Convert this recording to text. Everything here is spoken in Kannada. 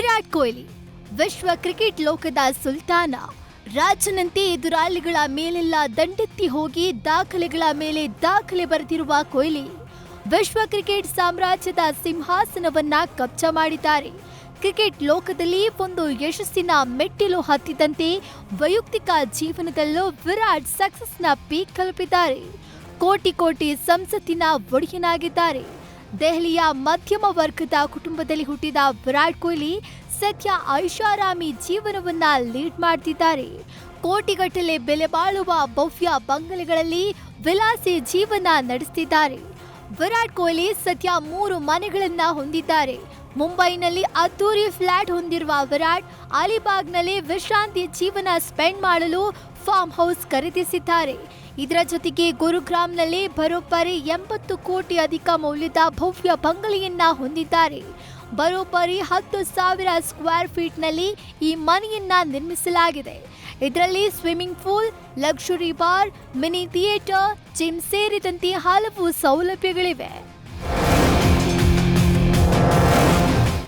ವಿರಾಟ್ ಕೊಹ್ಲಿ, ವಿಶ್ವ ಕ್ರಿಕೆಟ್ ಲೋಕದ ಸುಲ್ತಾನ. ರಾಜನಂತೆ ಎದುರಾಳಿಗಳ ಮೇಲೆಲ್ಲ ದಂಡೆತ್ತಿ ಹೋಗಿ ದಾಖಲೆಗಳ ಮೇಲೆ ದಾಖಲೆ ಬರೆದಿರುವ ಕೊಹ್ಲಿ, ವಿಶ್ವ ಕ್ರಿಕೆಟ್ ಸಾಮ್ರಾಜ್ಯದ ಸಿಂಹಾಸನವನ್ನ ಕಬ್ಜ ಮಾಡಿದ್ದಾರೆ. ಕ್ರಿಕೆಟ್ ಲೋಕದಲ್ಲಿ ಒಂದು ಯಶಸ್ಸಿನ ಮೆಟ್ಟಿಲು ಹತ್ತಿದಂತೆ ವೈಯಕ್ತಿಕ ಜೀವನದಲ್ಲೂ ವಿರಾಟ್ ಸಕ್ಸಸ್ನ ಪೀಕ್ ತಲುಪಿದ್ದಾರೆ ಕೋಟಿ ಕೋಟಿ ಸಂಸತ್ತಿನ ಒಡೆಯನಾಗಿದ್ದಾರೆ. ದೆಹಲಿಯ ಮಧ್ಯಮ ವರ್ಗದ ಕುಟುಂಬದಲ್ಲಿ ಹುಟ್ಟಿದ ವಿರಾಟ್ ಕೊಹ್ಲಿ ಸದ್ಯ ಐಷಾರಾಮಿ ಜೀವನವನ್ನ ಲೀಡ್ ಮಾಡ್ತಿದ್ದಾರೆ. ಕೋಟಿಗಟ್ಟಲೆ ಬೆಲೆ ಬಾಳುವ ಭವ್ಯ ಬಂಗಲೆಗಳಲ್ಲಿ ವಿಲಾಸಿ ಜೀವನ ನಡೆಸ್ತಿದ್ದಾರೆ. ವಿರಾಟ್ ಕೊಹ್ಲಿ ಸದ್ಯ ಮೂರು ಮನೆಗಳನ್ನ ಹೊಂದಿದ್ದಾರೆ. ಮುಂಬೈನಲ್ಲಿ ಅದ್ದೂರಿ ಫ್ಲಾಟ್ ಹೊಂದಿರುವ ವಿರಾಟ್ ಅಲಿಬಾಗ್ನಲ್ಲಿ ವಿಶ್ರಾಂತಿ ಜೀವನ ಸ್ಪೆಂಡ್ ಮಾಡಲು ಫಾರ್ಮ್ ಹೌಸ್ ಖರೀದಿಸಿದ್ದಾರೆ. ಇದರ ಜೊತೆಗೆ ಗುರುಗ್ರಾಮ್ನಲ್ಲಿ ಬರೋಬ್ಬರಿ ಎಂಬತ್ತು ಕೋಟಿ ಅಧಿಕ ಮೌಲ್ಯದ ಭವ್ಯ ಬಂಗಲೆಯನ್ನ ಹೊಂದಿದ್ದಾರೆ. ಬರೋಬ್ಬರಿ ಹತ್ತು ಸಾವಿರ ಸ್ಕ್ವೇರ್ ಫೀಟ್ನಲ್ಲಿ ಈ ಮನೆಯನ್ನ ನಿರ್ಮಿಸಲಾಗಿದೆ. ಇದರಲ್ಲಿ swimming pool luxury bar, mini theatre, gym ಸೇರಿದಂತೆ ಹಲವು ಸೌಲಭ್ಯಗಳಿವೆ.